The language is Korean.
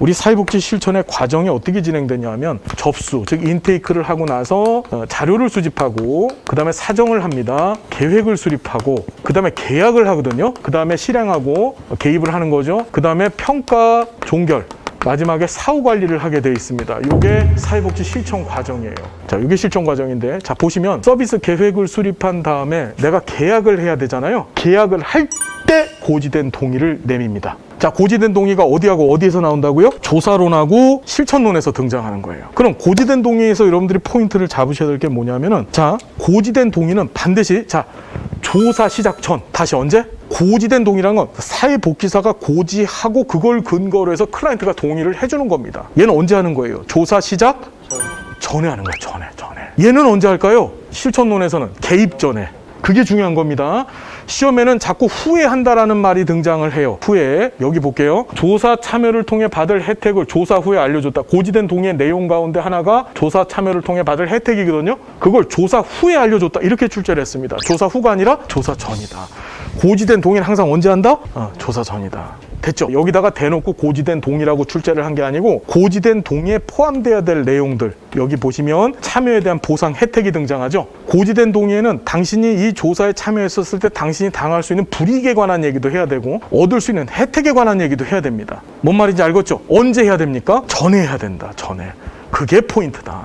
우리 사회복지 실천의 과정이 어떻게 진행되냐 하면 접수, 즉 인테이크를 하고 나서 어, 자료를 수집하고 그 다음에 사정을 합니다. 계획을 수립하고 그 다음에 계약을 하거든요. 그 다음에 실행하고 개입을 하는 거죠. 그 다음에 평가, 종결. 마지막에 사후 관리를 하게 되어 있습니다. 이게 사회복지 실천 과정이에요. 자, 이게 실천 과정인데, 자 보시면 서비스 계획을 수립한 다음에 내가 계약을 해야 되잖아요. 계약을 할 때 고지된 동의를 내밉니다. 자, 고지된 동의가 어디하고 어디에서 나온다고요? 조사론하고 실천론에서 등장하는 거예요. 그럼 고지된 동의에서 여러분들이 포인트를 잡으셔야 될 게 뭐냐면은, 자, 고지된 동의는 반드시, 자, 조사 시작 전, 다시 언제? 고지된 동의라는 건 사회복지사가 고지하고 그걸 근거로 해서 클라이언트가 동의를 해주는 겁니다. 얘는 언제 하는 거예요? 조사 시작 전에 하는 거예요. 전에, 전에. 얘는 언제 할까요? 실천론에서는 개입 전에. 그게 중요한 겁니다. 시험에는 자꾸 후에 한다라는 말이 등장을 해요. 후에 여기 볼게요. 조사 참여를 통해 받을 혜택을 조사 후에 알려줬다. 고지된 동의의 내용 가운데 하나가 조사 참여를 통해 받을 혜택이거든요. 그걸 조사 후에 알려줬다. 이렇게 출제를 했습니다. 조사 후가 아니라 조사 전이다. 고지된 동의는 항상 언제 한다? 어, 조사 전이다. 됐죠? 여기다가 대놓고 고지된 동의라고 출제를 한 게 아니고 고지된 동의에 포함돼야 될 내용들 여기 보시면 참여에 대한 보상 혜택이 등장하죠. 고지된 동의에는 당신이 이 조사에 참여했었을 때 당신이 당할 수 있는 불이익에 관한 얘기도 해야 되고 얻을 수 있는 혜택에 관한 얘기도 해야 됩니다. 뭔 말인지 알겠죠? 언제 해야 됩니까? 전에 해야 된다. 전에. 그게 포인트다.